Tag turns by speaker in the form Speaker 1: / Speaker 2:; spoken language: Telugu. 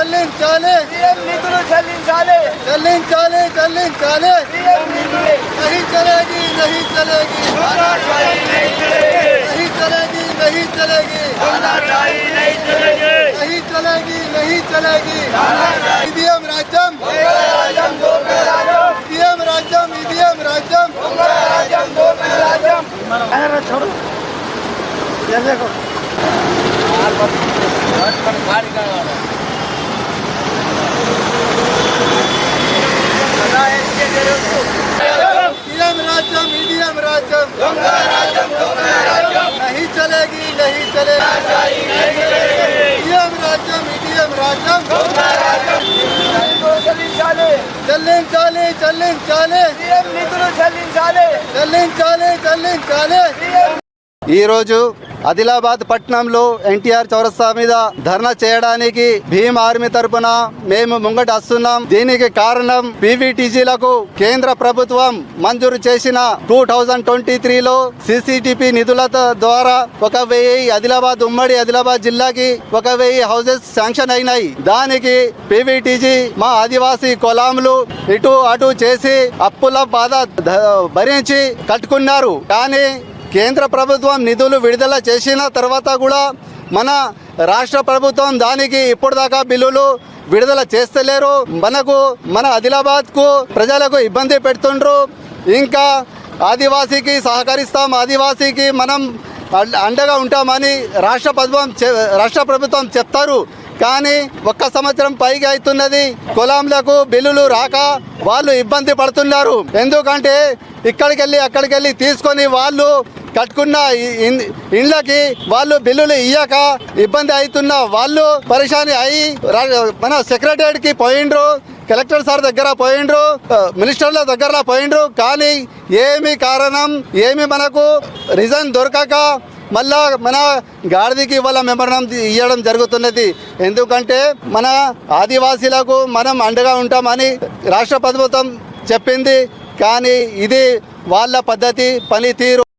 Speaker 1: చెల్లించాలి
Speaker 2: చెల్లించాలి చెల్లించాలి
Speaker 1: సీఎం నిధులు చెల్లించాలి
Speaker 2: చెల్లించాలి చెల్లించాలి
Speaker 1: సీఎం నిధులు
Speaker 2: नहीं चलेगी नहीं चलेगी नहीं चलेगी नहीं चलेगी नहीं चलेगी नहीं चलेगी ईवीएम राज्यम ईवीएम राज्यम ईवीएम राज्यम ईवीएम नहीं चलेगा ईडीएम राज्यम चले
Speaker 1: चले
Speaker 2: चले चले।
Speaker 1: चले चले। चले
Speaker 2: चले चले चाले। ఈరోజు ఆదిలాబాద్ పట్టణంలో ఎన్టీఆర్ చౌరస్తా మీద ధర్నా చేయడానికి భీమ్ ఆర్మీ తరపున మేము ముంగట వస్తున్నాం. దీనికి కారణం పీవీటీజీలకు కేంద్ర ప్రభుత్వం మంజూరు చేసిన టూ థౌజండ్ ట్వంటీ త్రీలో సిసిటిపి నిధుల ద్వారా ఒక వెయ్యి ఆదిలాబాద్ ఉమ్మడి ఆదిలాబాద్ జిల్లాకి ఒక వెయ్యి హౌసెస్ శాంక్షన్ అయినాయి. దానికి పీవీటీజీ మా ఆదివాసీ కొలాములు ఇటు అటు చేసి అప్పుల బాధ భరించి కట్టుకున్నారు. కానీ కేంద్ర ప్రభుత్వం నిధులు విడుదల చేసిన తర్వాత కూడా మన రాష్ట్ర ప్రభుత్వం దానికి ఇప్పటిదాకా బిల్లులు విడుదల చేస్తలేరు. మనకు మన ఆదిలాబాద్కు ప్రజలకు ఇబ్బంది పెడుతుండ్రు. ఇంకా ఆదివాసీకి సహకరిస్తాం ఆదివాసీకి మనం అండగా ఉంటామని రాష్ట్ర ప్రభుత్వం చె- రాష్ట్ర ప్రభుత్వం చెప్తారు. కానీ ఒక్క సంవత్సరం పైగా అవుతున్నది కులాంలకు బిల్లులు రాక వాళ్ళు ఇబ్బంది పడుతున్నారు. ఎందుకంటే ఇక్కడికి వెళ్ళి అక్కడికి వెళ్ళి తీసుకొని వాళ్ళు కట్టుకున్న ఇన్- ఇండ్లకి వాళ్ళు బిల్లులు ఇయ్యక ఇబ్బంది అవుతున్న వాళ్ళు పరిశాని అయి మన సెక్రటరియట్కి పోయిండ్రు కలెక్టర్ సార్ దగ్గర పోయిండ్రు మినిస్టర్ల దగ్గర పోయిండ్రు. కానీ ఏమి కారణం ఏమి మనకు రీజన్ దొరకక మళ్ళా మన గాడిదికి ఇవాళ మెమరణం ఇవ్వడం జరుగుతున్నది. ఎందుకంటే మన ఆదివాసీలకు మనం అండగా ఉంటామని రాష్ట్ర ప్రభుత్వం చెప్పింది. కానీ ఇది వాళ్ళ పద్ధతి పనితీరు.